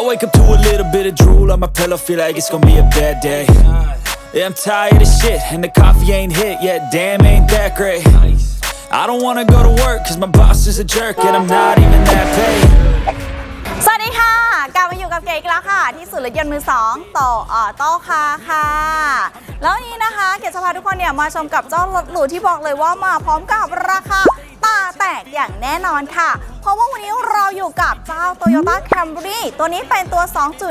I wake up to a little bit of drool on my pillow, feel like it's gonna be a bad day. Yeah, I'm tired of shit, and the coffee ain't hit yet, damn, ain't that great. I don't wanna go to work, cause my boss is a jerk, and I'm not even that paid. สวัสดีค่ะกลับมาอยู่กับเก๋อีกแล้วค่ะ ที่ศูนย์รถยนต์มือสองต่อออโต้คาร์ค่ะ แล้ววันนี้นะคะ เก๋จะพาทุกคนเนี่ยมาชมกับเจ้ารถหรูที่บอกเลยว่ามาพร้อมกับราคา กอย่างแน่นอนค่ะ เพราะว่าวันนี้เราอยู่กับเจ้า Toyota Camry ตัวนี้เป็นตัว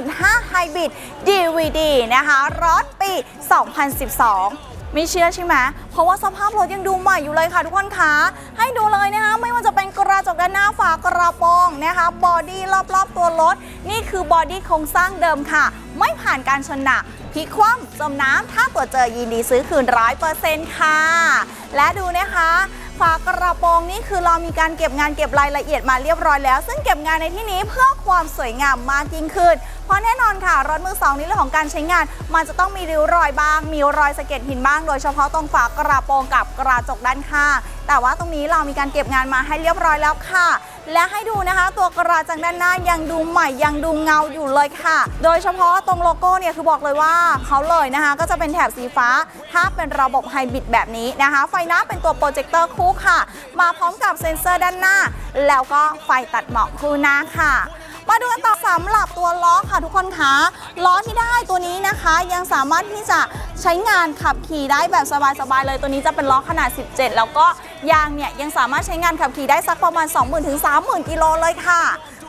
2.5 Hybrid DVD นะคะรถปี 2012ไม่เชื่อใช่ไหม เพราะว่าสภาพรถยังดูใหม่อยู่เลยค่ะทุกคนคะ ให้ดูเลยนะคะ ไม่ว่าจะเป็นกระจกด้านหน้าฝากระโปรงนะคะ บอดี้รอบๆตัวรถ นี่คือบอดี้โครงสร้างเดิมค่ะ ไม่ผ่านการชนหนักพลิกคว่ำจมน้ำถ้าตัวจเจอยินดีซื้อคืนร้อยเปอร์เซ็นต์ค่ะ และดูนะคะ ฝากระโปรงนี่คือเรามีการเก็บงานเก็บรายละเอียดมาเรียบร้อยแล้ว ซึ่งเก็บงานในที่นี้เพื่อความสวยงามมากยิ่งขึ้น เพราะแน่นอนค่ะรถมือสองในเรื่องของการใช้งาน มันจะต้องมีริ้วรอยบ้าง มีรอยสะเก็ดหินบ้าง โดยเฉพาะตรงฝากระโปรงกับกระจกด้านข้างแต่ว่าตรงนี้เรามีการเก็บงานมาให้เรียบร้อยแล้วค่ะ และให้ดูนะคะ ตัวกระจังด้านหน้ายังดูใหม่ยังดูเงาอยู่เลยค่ะ โดยเฉพาะตรงโลโก้เนี่ยคือบอกเลยว่าเขาเลยนะคะ ก็จะเป็นแถบสีฟ้า ถ้าเป็นระบบไฮบริดแบบนี้นะคะ ไฟหน้าเป็นตัวโปรเจคเตอร์คู่ค่ะ มาพร้อมกับเซ็นเซอร์ด้านหน้า แล้วก็ไฟตัดหมอกคู่หน้าค่ะ มาดูกันต่อสำหรับตัวล้อค่ะทุกคนคะล้อที่ได้ตัวนี้นะคะ ยังสามารถที่จะใช้งานขับขี่ได้แบบสบายๆเลยตัวนี้จะเป็นล้อขนาด 17 แล้วก็ยางเนี่ยยังสามารถใช้งานขับขี่ได้สักประมาณ 20,000ถึง30,000กิโลเลยค่ะ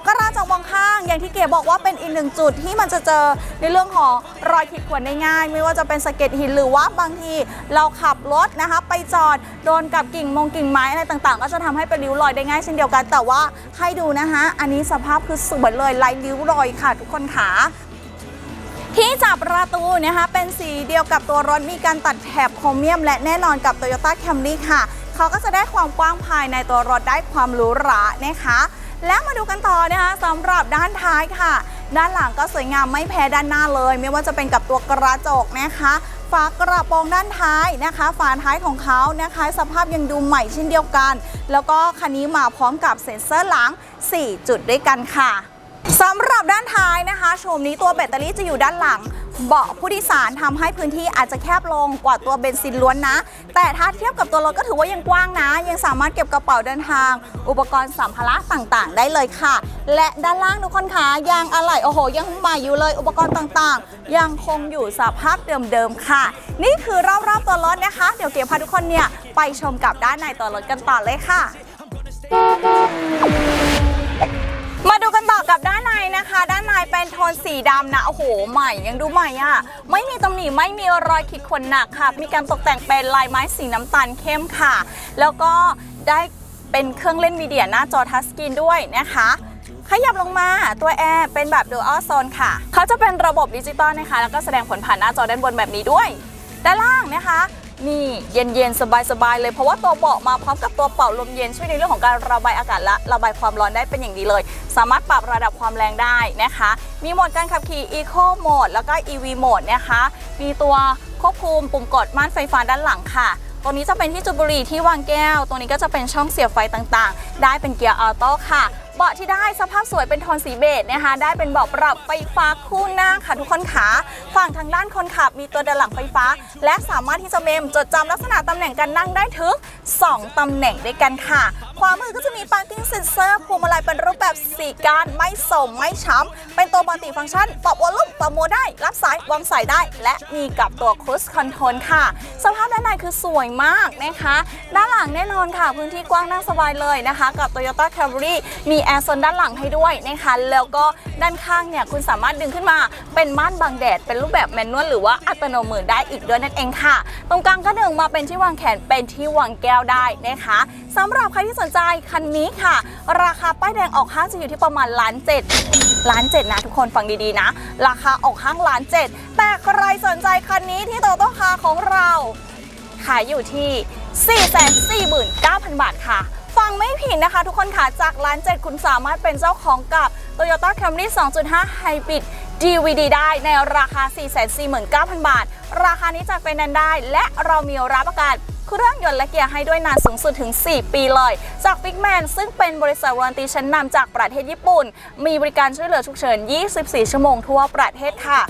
ก็ระจกมองข้าง อย่างที่เก๋บอกว่าเป็นอีกหนึ่งจุดที่มันจะเจอในเรื่องของรอยขีดข่วนได้ง่าย ไม่ว่าจะเป็นสะเก็ดหินหรือว่าบางทีเราขับรถนะคะ ไปจอดโดนกับกิ่งมงกิ่งไม้อะไรต่างๆ ก็จะทำให้เป็นริ้วรอยได้ง่ายเช่นเดียวกัน แต่ว่าให้ดูนะคะอันนี้สภาพคือสวยเลยลายริ้วรอยค่ะทุกคนค่ะที่จับประตูนะคะเป็นสีเดียวกับตัวรถมีการตัดแถบโครเมียม และแน่นอนกับ Toyota Camry ค่ะ เขาก็จะได้ความกว้างภายในตัวรถได้ความหรูหรานะคะ แล้วมาดูกันต่อนะคะสำหรับด้านท้ายค่ะ ด้านหลังก็สวยงามไม่แพ้ด้านหน้าเลย ไม่ว่าจะเป็นกับตัวกระจกนะคะฝากระโปรงด้านท้ายนะคะ ฝาท้ายของเขานะคะ สภาพยังดูใหม่เช่นเดียวกัน แล้วก็คันนี้มาพร้อมกับเซ็นเซอร์หลัง 4 จุดด้วยกันค่ะสำหรับด้านท้ายนะคะ โฉมนี้ตัวแบตเตอรี่จะอยู่ด้านหลัง เบาะผู้โดยสารทำให้พื้นที่อาจจะแคบลงกว่าตัวเบนซินล้วนนะ แต่ถ้าเทียบกับตัวรถก็ถือว่ายังกว้างนะ ยังสามารถเก็บกระเป๋าเดินทาง อุปกรณ์สัมภาระต่างๆ ได้เลยค่ะ และด้านล่างทุกคนคะยางอะไหล่โอ้โห ยังใหม่อยู่เลยอุปกรณ์ต่างๆ ยังคงอยู่สภาพเดิมๆค่ะ นี่คือรอบๆตัวรถนะคะ เดี๋ยวเกียวพาทุกคนเนี่ยไปชมกับด้านในตัวรถกันต่อเลยค่ะ นในนะคะ ด้านในเป็นโทนสีดำนะ โอ้โห ใหม่ยังดูใหม่อะ่ะ ไม่มีตำหนิไม่มีรอยขีดข่วนหนักค่ะ มีการตกแต่งเป็นลายไม้สีน้ำตาลเข้มค่ะ แล้วก็ได้เป็นเครื่องเล่นมีเดียหน้าจอทัชสกรีนด้วยนะคะขยับลงมาตัวแอร์เป็นแบบ Dual Zone ค่ะ เขาจะเป็นระบบดิจิตอลนะคะ แล้วก็แสดงผลผ่านหน้าจอด้านบนแบบนี้ด้วย ด้านล่างนะคะ นี่เย็นๆสบายๆเลย เพราะว่าตัวเบาะมาพร้อมกับตัวเป่าลมเย็นช่วยในเรื่องของการระบายอากาศและระบายความร้อนได้เป็นอย่างดีเลย สามารถปรับระดับความแรงได้นะคะ มีโหมดการขับขี่ Eco Mode แล้วก็ EV Mode นะคะ มีตัวควบคุมปุ่มกดม่านไฟฟ้าด้านหลังค่ะตรงนี้จะเป็นที่จุบุหรี่ที่วางแก้ว ตรงนี้ก็จะเป็นช่องเสียบไฟต่างๆ ได้เป็นเกียร์ออโต้ค่ะเบาะที่ได้สภาพสวยเป็นโทนสีเบจนะคะได้เป็นเบาะปรับไฟฟ้าคู่หน้าค่ะทุกคนขาฝั่งทางด้านคนขับมีตัวด้านหลังไฟฟ้า และสามารถที่จะเมมจดจำลักษณะตำแหน่งการนั่งได้ถึง 2ตำแหน่งด้วยกันค่ะขวามือก็จะมี parking sensor พวงมาลัยเป็นรูปแบบสีกานไม่สมไม่ช้ำเป็นตัวมัลติฟังก์ชันปรับวอลลุ่มปรับโมได้รับสายวางสายได้ และมีกับตัว cruise control ค่ะ สภาพด้านในคือสวยมากนะคะ ด้านหลังแน่นอนค่ะ พื้นที่กว้างนั่งสบายเลยนะคะ กับ Toyota Camry มีแอร์โซนด้านหลังให้ด้วยนะคะแล้วก็ด้านข้างเนี่ยคุณสามารถดึงขึ้นมาเป็นม่านบังแดด เป็นรูปแบบแมนนวลหรือว่าอัตโนมือได้อีกด้วยนั่นเองค่ะ ตรงกลางก็ดึงมาเป็นที่วางแขนเป็นที่วางแก้วได้นะคะสำหรับใครที่สนใจคันนี้ค่ะ ราคาป้ายแดงออกห้างจะอยู่ที่ประมาณล้านเจ็ดล้านเจ็ดนะทุกคนฟังดีๆนะ ราคาออกห้างล้านเจ็ดแต่ใครสนใจคันนี้ที่โตโต้คาของเรา ขายอยู่ที่ 449,000 บาทค่ะ ฟังไม่ผิดนะคะ ทุกคนค่ะจากร้านเจ็ดคุณสามารถเป็นเจ้าของกับ Toyota Camry 2.5 Hybrid DVD ได้ในราคา 449,000 บาท ราคานี้จากไฟแนนซ์ได้ และเรามีรับประกันเครื่องยนต์และเกียร์ให้ด้วยนานสูงสุดถึง 4 ปีเลย จาก Big Man ซึ่งเป็นบริษัทวารันตีชั้นนำจากประเทศญี่ปุ่น มีบริการช่วยเหลือฉุกเฉิน 24 ชั่วโมงทั่วประเทศค่ะ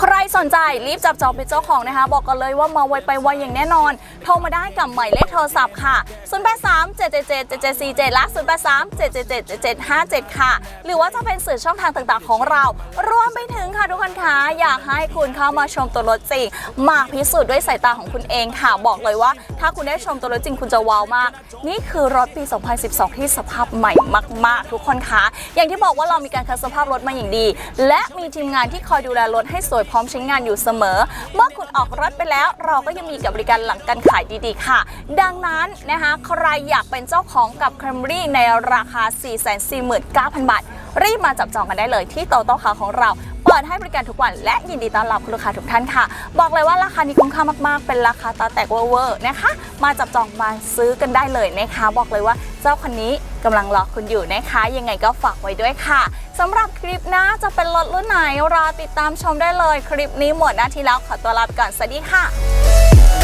ใครสนใจรีบจับจองเป็นเจ้าของนะคะ บอกกันเลยว่ามาไวไปไวอย่างแน่นอน โทรมาได้กับหมายเลขโทรศัพท์ค่ะ 083 777 7747 และ 083 777 7757 ค่ะ หรือว่าจะเป็นสื่อช่องทางต่างๆ ของเรารวมไปถึงค่ะทุกคนคะอยากให้คุณเข้ามาชมตัวรถจริงมาพิสูจน์ด้วยสายตาของคุณเองค่ะ บอกเลยว่า ถ้าคุณได้ชมตัวรถจริงคุณจะว้าวมาก นี่คือรถปี 2012 ที่สภาพใหม่มาก ๆ ทุกคนคะอย่างที่บอกว่าเรามีการคัดสภาพรถมาอย่างดี และมีทีมงานที่คอยดูแลรถให้สวยพร้อมใช้งานอยู่เสมอ เมื่อคุณออกรถไปแล้ว เราก็ยังมีกับบริการหลังการขายดีๆ ค่ะ ดังนั้นนะคะใครอยากเป็นเจ้าของกับ Camry ในราคา 449,000 บาท รีบมาจับจองกันได้เลยที่โตโต้คาของเราเปิดให้บริการทุกวันและยินดีต้อนรับคุณลูกค้าทุกท่านค่ะ บอกเลยว่าราคานี้คุ้มค่ามากๆ เป็นราคาตาแตกเวอร์นะคะ มาจับจองมาซื้อกันได้เลยนะคะ บอกเลยว่าเจ้าคันนี้กำลังรอคุณอยู่นะคะ ยังไงก็ฝากไว้ด้วยค่ะสำหรับคลิปหน้าจะเป็นรถรุ่นไหนรอติดตามชมได้เลย คลิปนี้หมดหน้าที่แล้วขอตัวลาไปก่อนสวัสดีค่ะ